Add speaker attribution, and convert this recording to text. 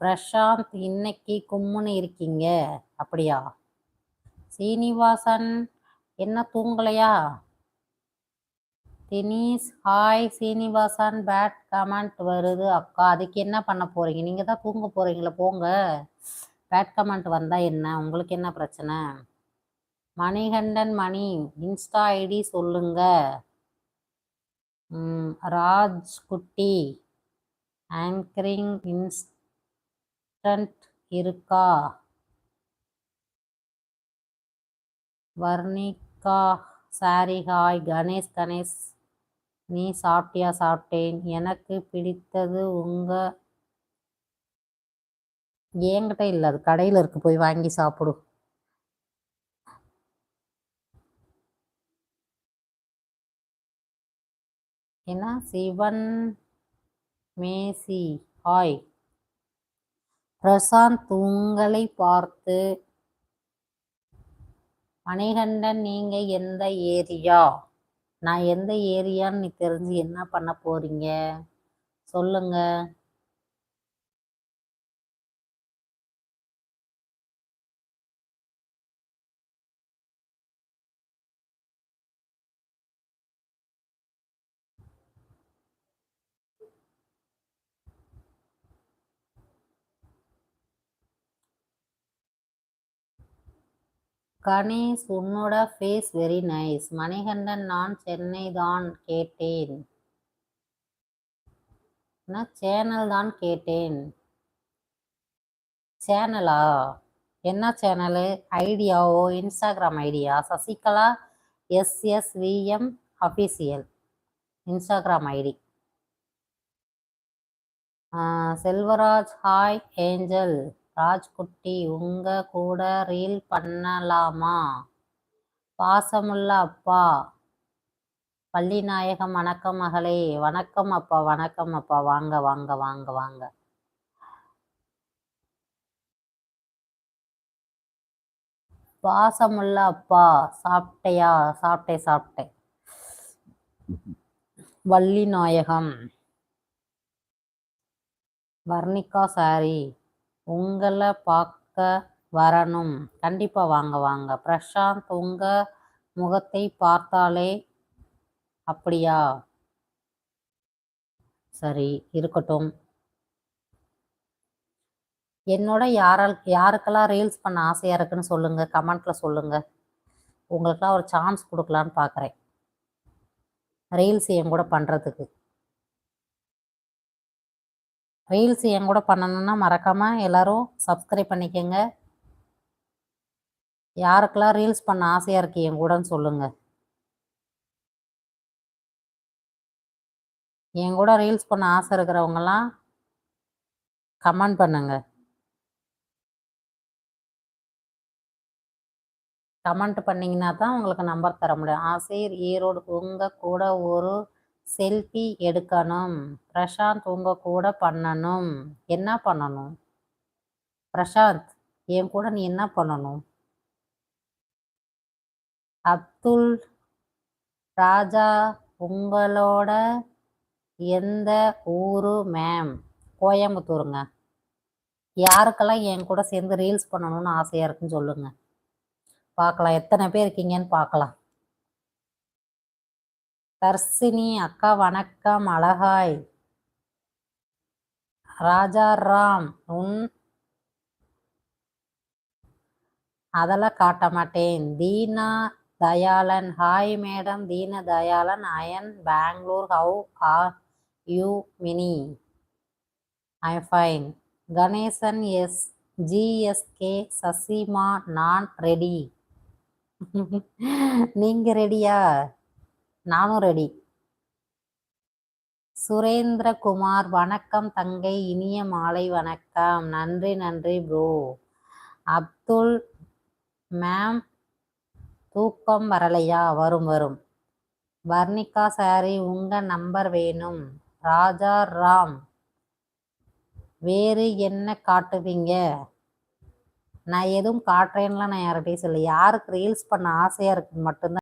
Speaker 1: பிரசாந்த் இன்னைக்கு கும்முன்னு இருக்கீங்க. அப்படியா? சீனிவாசன் என்ன தூங்கலையா? Dinesh hi Srinivasan bad comment வருது அக்கா. அதுக்கு என்ன பண்ண போறீங்க? நீங்க தான் தூங்க போறீங்களா போங்க. பேட் கமெண்ட் வந்தா என்ன? உங்களுக்கு என்ன பிரச்சனை? மணிகண்டன் மணி இன்ஸ்டா ஐடி சொல்லுங்க. ராஜ் குட்டி ஆங்கரிங் இன்ஸ்டன்ட் இருக்கா? Varnika sorry hi. Ganesh Ganesh நீ சாப்பிட்டியா? சாப்பிட்டேன். எனக்கு பிடித்தது உங்க என்கிட்ட இல்லை. அது கடையில் இருக்கு. போய் வாங்கி சாப்பிடு. என்ன? சிவன் மேசி ஹாய். பிரசாந்த் உங்களை பார்த்து மணிகண்டன் நீங்க எந்த ஏரியா? நான் எந்த ஏரியான்னு நீ தெரிஞ்சு என்ன பண்ண போறீங்க? சொல்லுங்க. கணேஷ் உன்னோட ஃபேஸ் வெரி நைஸ் மணிகண்டன் நான் சென்னை தான் கேட்டேன். நான் சேனல் தான் கேட்டேன். சேனலா? என்ன channel? ஐடியாவோ? Instagram idea? Sasikala SSVM official Instagram ID. Selvaraj hi angel Rajkutti உங்க கூட ரீல் பண்ணலாமா? பாசமுள்ள அப்பா. பள்ளிநாயகம் வணக்கம் மகளே. வணக்கம் அப்பா வணக்கம் அப்பா. வாங்க வாங்க வாங்க வாங்க. பாசமுள்ள அப்பா. சாப்பிட்டையா? சாப்பிட்டேன் சாப்பிட்டேன் வள்ளி நாயகம் வர்ணிகா சாரி உங்களை பார்க்க வரணும். கண்டிப்பாக வாங்க வாங்க. பிரசாந்த் உங்கள் முகத்தை பார்த்தாலே அப்படியா? சரி இருக்கட்டும். என்னோட யாரால் யாருக்கெல்லாம் ரீல்ஸ் பண்ண ஆசையாக இருக்குன்னு சொல்லுங்கள் கமெண்ட்டில் சொல்லுங்கள் உங்களுக்கெல்லாம் ஒரு சான்ஸ் கொடுக்கலான்னு பார்க்குறேன் ரீல்ஸ் என் கூட பண்ணுறதுக்கு ரீல்ஸ் என் கூட பண்ணணும்னா மறக்காமல் எல்லோரும் சப்ஸ்கிரைப் பண்ணிக்கோங்க. யாருக்கெல்லாம் ரீல்ஸ் பண்ண ஆசையாக இருக்குது என் கூடன்னு சொல்லுங்கள் என் கூட ரீல்ஸ் பண்ண ஆசை இருக்கிறவங்கலாம் கமெண்ட் பண்ணுங்க. கமெண்ட் பண்ணிங்கன்னா தான் உங்களுக்கு நம்பர் தர முடியும். ஆசை ஈரோடு உங்கள் கூட ஒரு செல்ஃபி எடுக்கணும். பிரசாந்த் உங்க கூட பண்ணணும். என்ன பண்ணணும்? பிரசாந்த் என் கூட நீ என்ன பண்ணணும்? அப்துல் ராஜா உங்களோட எந்த ஊரு மேம் கோயம்புத்தூருங்க. யாருக்கெல்லாம் என் கூட சேர்ந்து ரீல்ஸ் பண்ணணும்னு ஆசையாக இருக்குன்னு சொல்லுங்க. பார்க்கலாம். எத்தனை பேர் இருக்கீங்கன்னு பார்க்கலாம். தர்சினி அக்கா வணக்கம் அழகாய். ராஜாராம் உன் அதெல்லாம் காட்ட மாட்டேன். Dheena Dayalan hi madam Deena Dayalan iron Bangalore how are you mini I fine Ganesan S GSK Sasima நான் ரெடி நீங்க ரெடியா நானும் ரெடி சுரேந்திரகுமார் வணக்கம் தங்கை இனிய மாலை வணக்கம். நன்றி நன்றி ப்ரோ அப்துல் மேம் தூக்கம் வரலையா? வரும் வரும். வர்ணிகா சாரி உங்க நம்பர் வேணும். ராஜா ராம் வேறு என்ன காட்டுவீங்க? நான் எதுவும் காட்டுறேன்லாம் நான் யார்கிட்டையும் சொல்லி யாருக்கு ரீல்ஸ் பண்ண ஆசையாக இருக்குன்னு மட்டும்தான்